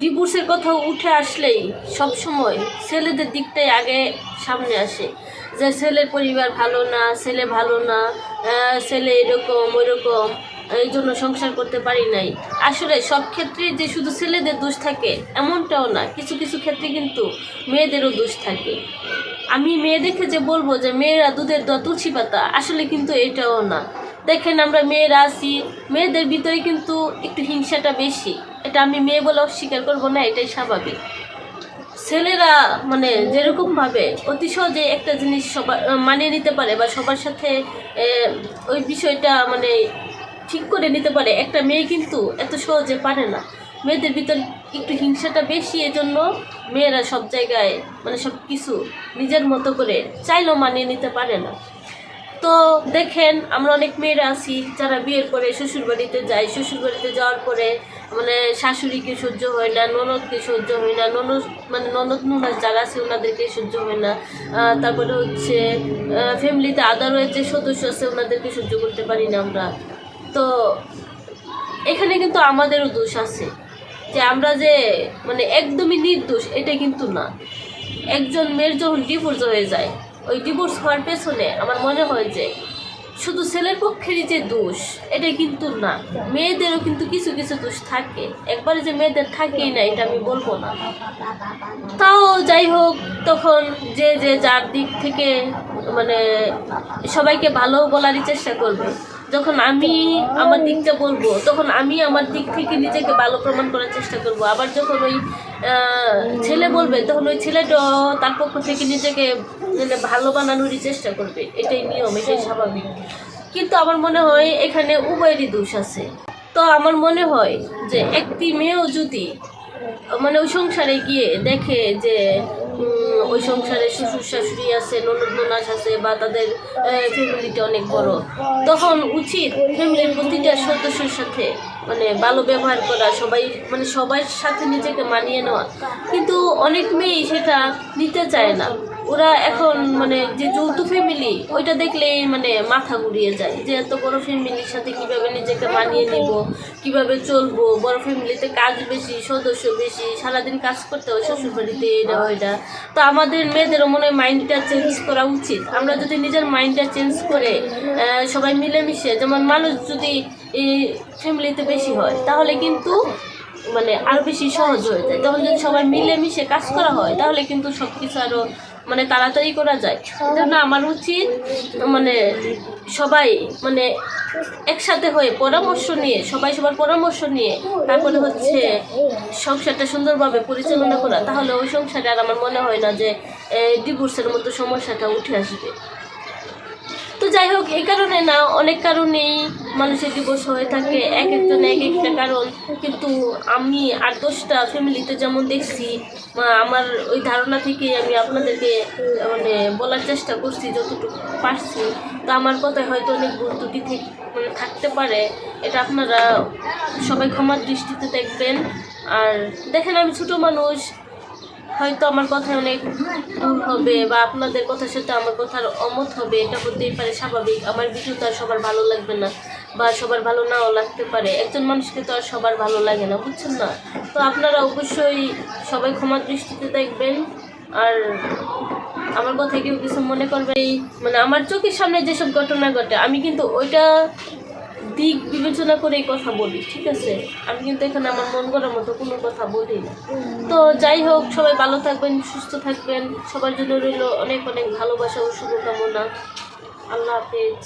ডিভোর্সের কথা উঠে আসলেই সব সময় ছেলেদের দিকটাই আগে সামনে আসে। যে ছেলের পরিবার ভালো না, ছেলে ভালো না ছেলে এরকম, ওইরকম, এই জন্য সংসার করতে পারি নাই। আসলে সব ক্ষেত্রে যে শুধু ছেলেদের দোষ থাকে, এমনটাও না। কিছু কিছু ক্ষেত্রে কিন্তু মেয়েদেরও দোষ থাকে। আমি মেয়েদেরকে যে বলব যে মেয়েরা দুধের দোয়া তুলসী পাতা, আসলে কিন্তু এটাও না। দেখেন আমরা মেয়েরা আছি, মেয়েদের ভিতরে কিন্তু একটু হিংসাটা বেশি। এটা আমি মেয়ে বলে অস্বীকার করব না, এটাই স্বাভাবিক। ছেলেরা মানে যেরকম ভাবে অতি সহজে একটা জিনিস সবার মানিয়ে নিতে পারে বা সবার সাথে ওই বিষয়টা মানে ঠিক করে নিতে পারে, একটা মেয়ে কিন্তু এত সহজে পারে না। মেয়েদের ভিতর একটু হিংসাটা বেশি, এজন্য মেয়েরা সব জায়গায় মানে সব কিছু নিজের মতো করে চাইলেও মানিয়ে নিতে পারে না। তো দেখেন, আমরা অনেক মেয়েরা আছি যারা বিয়ের পরে শ্বশুর বাড়িতে যায়। শ্বশুর বাড়িতে যাওয়ার পরে মানে শাশুড়িকে সহ্য হয় না, ননদকে সহ্য হয় না, ননদ মানে ননদ নুনাস যারা আছে ওনাদেরকে সহ্য হয় না। তারপরে হচ্ছে ফ্যামিলিতে আদার যে সদস্য আছে, ওনাদেরকে সহ্য করতে পারি না আমরা। তো এখানে কিন্তু আমাদেরও দোষ আছে যে আমরা যে মানে একদমই নির্দোষ, এটা কিন্তু না। একজন মেয়ের যখন ডিভোর্স হয়ে যায় ওই ডিভোর্স হওয়ার পেছনে আমার মনে হয় যে শুধু ছেলের পক্ষেরই যে দোষ এটা কিন্তু না। মেয়েদেরও কিন্তু কিছু কিছু দোষ থাকে। একবারে যে মেয়েদের থাকেই না, এটা আমি বলব না। তাও যাই হোক, তখন যে যে যার দিক থেকে মানে সবাইকে ভালো বলারই চেষ্টা করবে। যখন আমি আমার দিকটা বলব, তখন আমি আমার দিক থেকে নিজেকে ভালো প্রমাণ করার চেষ্টা করব। আবার যখন ওই ছেলে বলবে, তখন ওই ছেলেটা তার পক্ষ থেকে নিজেকে ভালো বানানোরই চেষ্টা করবে। এটাই নিয়ম, এটাই স্বাভাবিক। কিন্তু আমার মনে হয় এখানে উভয়েরই দোষ আছে। তো আমার মনে হয় যে একটি মেয়েও যদি মানে ওই সংসারে গিয়ে দেখে যে ওই সংসারে শ্বশুর শাশুড়ি আছে, ননদ ননাস আছে বা তাদের ফ্যামিলিটা অনেক বড়। তখন উচিত ফ্যামিলির প্রতিটা সদস্যের সাথে মানে ভালো ব্যবহার করা, সবাই মানে সবার সাথে নিজেকে মানিয়ে নেওয়া। কিন্তু অনেক মেয়েই সেটা নিতে চায় না। ওরা এখন মানে যে যৌথ ফ্যামিলি ওইটা দেখলেই মানে মাথা ঘুরিয়ে যায় যে এত বড় ফ্যামিলির সাথে কীভাবে নিজেকে মানিয়ে নিব, কীভাবে চলবো, বড় ফ্যামিলিতে কাজ বেশি, সদস্য বেশি, সারাদিন কাজ করতে হয় শ্বশুর বাড়িতে এটা ওইটা। তো আমাদের মেয়েদেরও মনে হয় মাইন্ডটা চেঞ্জ করা উচিত। আমরা যদি নিজের মাইন্ডটা চেঞ্জ করে সবাই মিলেমিশে, যেমন মানুষ যদি এই ফ্যামিলিতে বেশি হয়, তাহলে কিন্তু মানে আরও বেশি সহজ হয়ে যায়। তখন যদি সবাই মিলেমিশে কাজ করা হয়, তাহলে কিন্তু সব কিছু আরও মানে তাড়াতাড়ি করা যায়। জন্য আমার উচিত মানে সবাই মানে একসাথে হয়ে পরামর্শ নিয়ে, সবাই সবার পরামর্শ নিয়ে তারপরে হচ্ছে সংসারটা সুন্দরভাবে পরিচালনা করা। তাহলে ওই সংসারে আর আমার মনে হয় না যে ডিভোর্সের মতো সমস্যাটা উঠে আসবে। তো যাই হোক, এই কারণে না, অনেক কারণেই মানুষের ডিভোর্স হয়ে থাকে, এক একজন এক একটা কারণ। কিন্তু আমি আট দশটা ফ্যামিলিতে যেমন দেখছি আমার ওই ধারণা থেকেই আমি আপনাদেরকে মানে বলার চেষ্টা করছি যতটুকু পারছি। তো আমার কথায় হয়তো অনেক ভুল ত্রুটি থেকে মানে থাকতে পারে। এটা আপনারা সবাই ক্ষমার দৃষ্টিতে দেখবেন। আর দেখেন, আমি ছোট মানুষ হয়তো আমার কথায় অনেক ভুল হবে বা আপনাদের কথার সাথে আমার কথার অমত হবে, এটা হতেই পারে, স্বাভাবিক। আমার ভিডিও তো আর সবার ভালো লাগবে না বা সবার ভালো নাও লাগতে পারে। একজন মানুষকে তো আর সবার ভালো লাগে না, বুঝছেন না? তো আপনারা অবশ্যই সবাই ক্ষমা দৃষ্টিতে দেখবেন। আর আমার কথা কেউ কিছু মনে করবে মানে আমার চোখের সামনে যেসব ঘটনা ঘটে, আমি কিন্তু ওইটা দিক বিবেচনা করেই কথা বলি, ঠিক আছে? আমি কিন্তু এখানে আমার মন করার মতো কোনো কথা বলি না। তো যাই হোক, সবাই ভালো থাকবেন, সুস্থ থাকবেন। সবার জন্য রইল অনেক অনেক ভালোবাসা ও শুভকামনা। আল্লাহ হাফেজ।